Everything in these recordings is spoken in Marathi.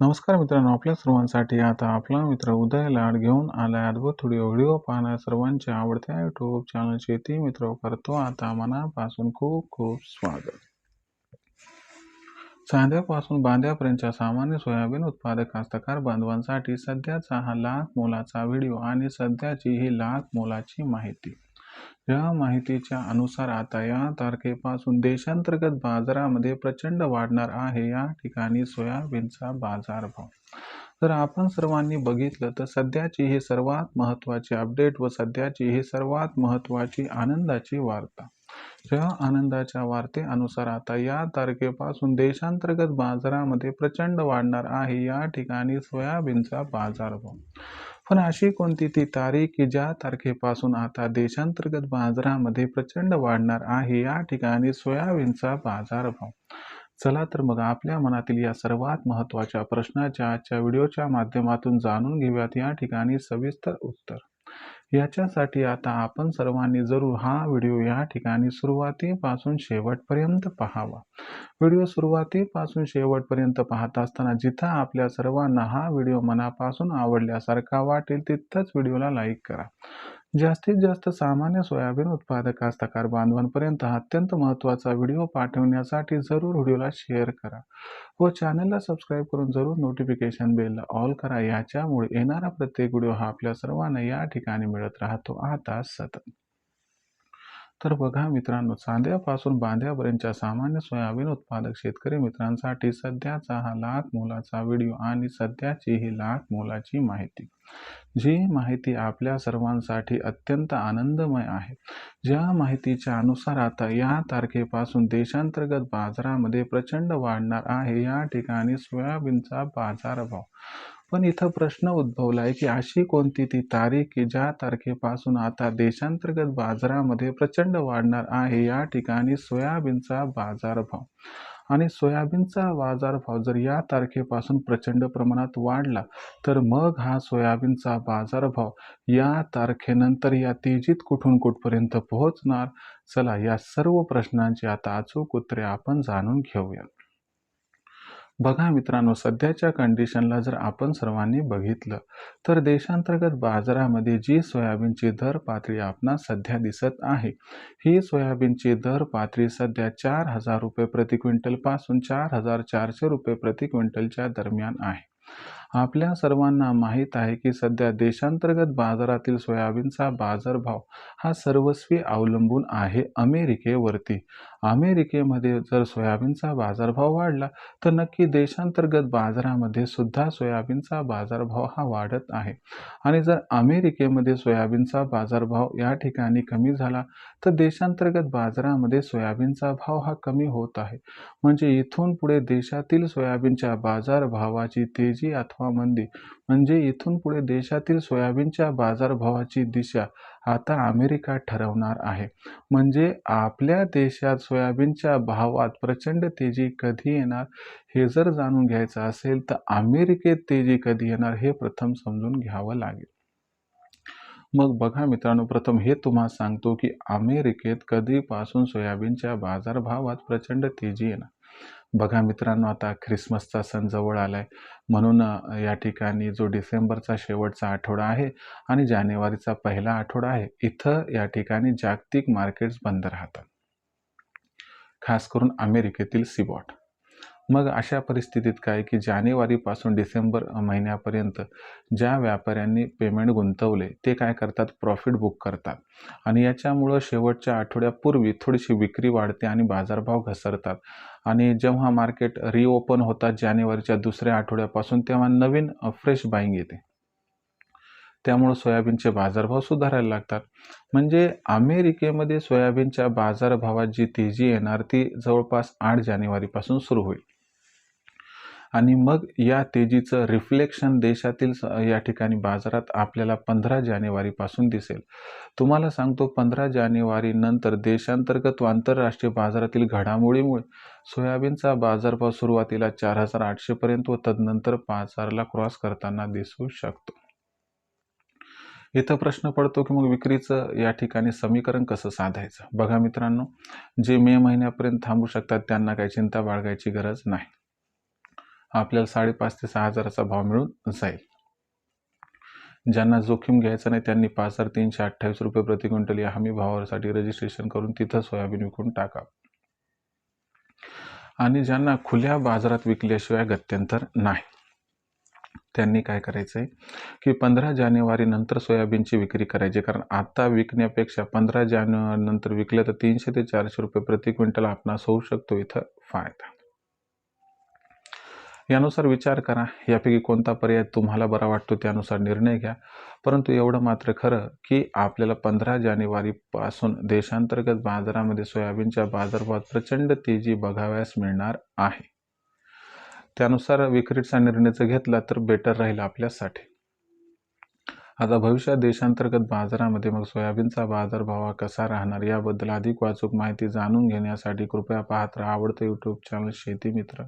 नमस्कार मित्रांनो आपल्या सर्वांसाठी आता आपला मित्र उदय लाड घेऊन आलाय अद्भुत व्हिडिओ. व्हिडिओ पाहण्या सर्वांच्या आवडत्या युट्यूब चॅनल शेती मित्र करतो आता मनापासून खूप खूप स्वागत. चांद्यापासून बांध्यापर्यंतच्या सामान्य सोयाबीन उत्पादक कास्तकार बांधवांसाठी सध्याचा हा लाख मोलाचा व्हिडिओ आणि सध्याची ही लाख मोलाची माहिती. या माहितीच्या अनुसार आता या तारखेपासून देशांतर्गत बाजारामध्ये प्रचंड वाढणार आहे. या ठिकाणी सोयाबीनचा बाजारभाव. जर आपण सर्वांनी बघितलं तर सध्याची ही सर्वात महत्त्वाची अपडेट व सध्याची ही सर्वात महत्त्वाची आनंदाची वार्ता. या आनंदाच्या वार्तेनुसार आता या तारखेपासून देशांतर्गत बाजारामध्ये प्रचंड वाढणार आहे. या ठिकाणी सोयाबीनचा बाजारभाव. पण अशी कोणती ती तारीख की ज्या तारखेपासून आता देशांतर्गत बाजारामध्ये प्रचंड वाढणार आहे या ठिकाणी सोयाबीनचा बाजारभाव. चला तर मग आपल्या मनातील या सर्वात महत्त्वाच्या प्रश्नाच्या आजच्या व्हिडिओच्या माध्यमातून जाणून घेऊयात. या ठिकाणी सविस्तर उत्तर. याच्यासाठी आता आपण सर्वांनी जरूर हा व्हिडिओ या ठिकाणी सुरुवातीपासून शेवटपर्यंत पाहावा. व्हिडिओ सुरुवातीपासून शेवटपर्यंत पाहत असताना जिथं आपल्या सर्वांना हा व्हिडिओ मनापासून आवडल्यासारखा वाटेल तिथंच व्हिडिओला लाईक करा. जास्तीत जास्त सामान्य सोयाबीन उत्पादक कास्तकार बांधवांपर्यंत हा अत्यंत महत्त्वाचा व्हिडिओ पाठवण्यासाठी जरूर व्हिडिओला शेअर करा व चॅनलला सबस्क्राईब करून जरूर नोटिफिकेशन बेलला ऑल करा. याच्यामुळे येणारा प्रत्येक व्हिडिओ हा आपल्या सर्वांना या ठिकाणी मिळत राहतो. आता सतत. तर बघा मित्रांनो चांद्यापासून बांध्यापर्यंतच्या सामान्य सोयाबीन उत्पादक शेतकरी मित्रांसाठी सध्याचा हा लाख मोलाचा व्हिडिओ आणि सध्याची ही लाख मोलाची माहिती. जी माहिती आपल्या सर्वांसाठी अत्यंत आनंदमय आहे. ज्या माहितीच्या अनुसार आता या तारखेपासून देशांतर्गत बाजारामध्ये प्रचंड वाढणार आहे या ठिकाणी सोयाबीनचा बाजारभाव. पण इथं प्रश्न उद्भवला आहे की अशी कोणती ती तारीख की ज्या तारखेपासून आता देशांतर्गत बाजारामध्ये प्रचंड वाढणार आहे या ठिकाणी सोयाबीनचा बाजारभाव. आणि सोयाबीनचा बाजारभाव जर या तारखेपासून प्रचंड प्रमाणात वाढला तर मग हा सोयाबीनचा बाजारभाव या तारखेनंतर या तेजीत कुठून कुठपर्यंत पोहोचणार? चला या सर्व प्रश्नांची आता अचूक उत्तरे आपण जाणून घेऊया बघा मित्रांनो सध्याच्या कंडिशनला जर आपण सर्वांनी बघितलं तर देशांतर्गत बाजारामध्ये जी सोयाबीनची दर पातळी आपणास सध्या दिसत आहे ही सोयाबीनची दर पातळी सध्या चार हजार रुपये प्रति क्विंटलपासून चार हजार चारशे रुपये प्रति क्विंटलच्या दरम्यान आहे. आपल्या सर्वांना माहीत आहे की सध्या देशांतर्गत बाजारातील सोयाबीनचा बाजारभाव हा सर्वस्वी अवलंबून आहे अमेरिकेवरती. अमेरिकेमध्ये जर सोयाबीनचा बाजारभाव वाढला तर नक्की देशांतर्गत बाजारामध्ये सुद्धा सोयाबीनचा बाजारभाव हा वाढत आहे. आणि जर अमेरिकेमध्ये सोयाबीनचा बाजारभाव या ठिकाणी कमी झाला तर देशांतर्गत बाजारामध्ये सोयाबीनचा भाव हा कमी होत आहे. म्हणजे इथून पुढे देशातील सोयाबीनच्या बाजारभावाची तेजी अथवा मंदी म्हणजे इथून पुढे देशातील सोयाबीनच्या बाजारभावाची दिशा आता अमेरिका ठरवणार आहे. म्हणजे आपल्या देशात सोयाबीनच्या भावात प्रचंड तेजी कधी येणार हे जर जाणून घ्यायचं असेल तर अमेरिकेत तेजी कधी येणार हे प्रथम समजून घ्यावं लागेल. मग बघा मित्रांनो प्रथम हे तुम्हाला सांगतो की अमेरिकेत कधीपासून सोयाबीनच्या बाजारभावात प्रचंड तेजी येणार? बघा मित्रांनो आता ख्रिसमसचा सण जवळ आला आहे म्हणून या ठिकाणी जो डिसेंबरचा शेवटचा आठवडा आहे आणि जानेवारीचा पहिला आठवडा आहे इथं या ठिकाणी जागतिक मार्केट्स बंद राहतात. खास करून अमेरिकेतील सिबॉट. मग अशा परिस्थितीत काय की जानेवारीपासून डिसेंबर महिन्यापर्यंत ज्या व्यापाऱ्यांनी पेमेंट गुंतवले ते काय करतात? प्रॉफिट बुक करतात. आणि याच्यामुळं शेवटच्या आठवड्यापूर्वी थोडीशी विक्री वाढते आणि बाजारभाव घसरतात. आणि जेव्हा मार्केट रिओपन होतात जानेवारीच्या दुसऱ्या आठवड्यापासून तेव्हा नवीन फ्रेश बाईंग येते. त्यामुळं सोयाबीनचे बाजारभाव सुधारायला लागतात. म्हणजे अमेरिकेमध्ये सोयाबीनच्या बाजारभावात जी तेजी येणार ती जवळपास आठ जानेवारीपासून सुरू होईल. आणि मग या तेजीचं रिफ्लेक्शन देशातील या ठिकाणी बाजारात आपल्याला पंधरा जानेवारीपासून दिसेल. तुम्हाला सांगतो पंधरा जानेवारी नंतर देशांतर्गत व आंतरराष्ट्रीय बाजारातील घडामोडीमुळे सोयाबीनचा बाजारभाव सुरुवातीला चार हजार आठशेपर्यंत व तदनंतर पाच हजारला क्रॉस करताना दिसू शकतो. इथं प्रश्न पडतो की मग विक्रीचं या ठिकाणी समीकरण कसं साधायचं? बघा मित्रांनो जे मे महिन्यापर्यंत थांबू शकतात त्यांना काही चिंता बाळगायची गरज नाही. आपल्याला साडेपाच ते सहा हजाराचा भाव मिळून जाईल. ज्यांना जोखीम घ्यायचं नाही त्यांनी पाच हजार तीनशे अठ्ठावीस रुपये प्रति क्विंटल या हमी भावासाठी रजिस्ट्रेशन करून तिथं सोयाबीन विकून टाका. आणि ज्यांना खुल्या बाजारात विकल्याशिवाय गत्यंतर नाही. त्यांनी काय करायचं आहे की पंधरा जानेवारी नंतर सोयाबीनची विक्री करायची. कारण आता विकण्यापेक्षा पंधरा जानेवारी नंतर विकलं तर तीनशे ते चारशे रुपये प्रति क्विंटल आपणास होऊ शकतो इथं फायदा. यानुसार विचार करा. यापैकी कोणता पर्याय तुम्हाला बरा वाटतो त्यानुसार निर्णय घ्या. परंतु एवढं मात्र खरं की आपल्याला पंधरा जानेवारीपासून देशांतर्गत बाजारामध्ये सोयाबीनच्या बाजारभावात प्रचंड तेजी बघावयास मिळणार आहे. त्यानुसार विक्रीचा निर्णय जर घेतला तर बेटर राहील आपल्यासाठी. आता भविष्यात देशांतर्गत बाजारामध्ये मग सोयाबीनचा बाजारभाव हा कसा राहणार याबद्दल अधिक वाचूक माहिती जाणून घेण्यासाठी कृपया पाहत राहा. आवडतं यूट्यूब चॅनल शेती मित्र.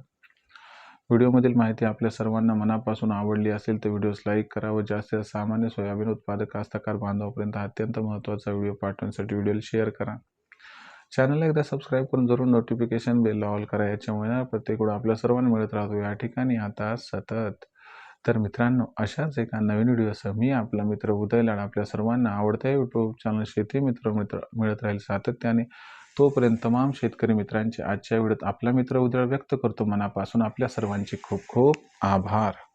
व्हिडिओमधील माहिती आपल्या सर्वांना मनापासून आवडली असेल तर व्हिडिओस लाईक करा व जास्तीत जास्त सामान्य सोयाबीन उत्पादक कास्तकार बांधवापर्यंत अत्यंत महत्त्वाचा व्हिडिओ पाठवण्यासाठी व्हिडिओला शेअर करा. चॅनलला एकदा सबस्क्राईब करून जरूर नोटिफिकेशन बेल ऑल करा याच्यामुळे ना प्रत्येक वेळा आपल्या सर्वांना मिळत राहतो. या ठिकाणी आता सतत. तर मित्रांनो अशाच एका नवीन व्हिडिओसह मी आपला मित्र उदय लाड आपल्या सर्वांना आवडत्या यूट्यूब चॅनल शेती मित्र मित्र मिळत राहील सातत्याने. तोपर्यंत तमाम शेतकरी मित्रांचे आजच्या वेळेत आपला मित्र उदळ व्यक्त करतो. मनापासून आपल्या सर्वांचे खूप खूप आभार.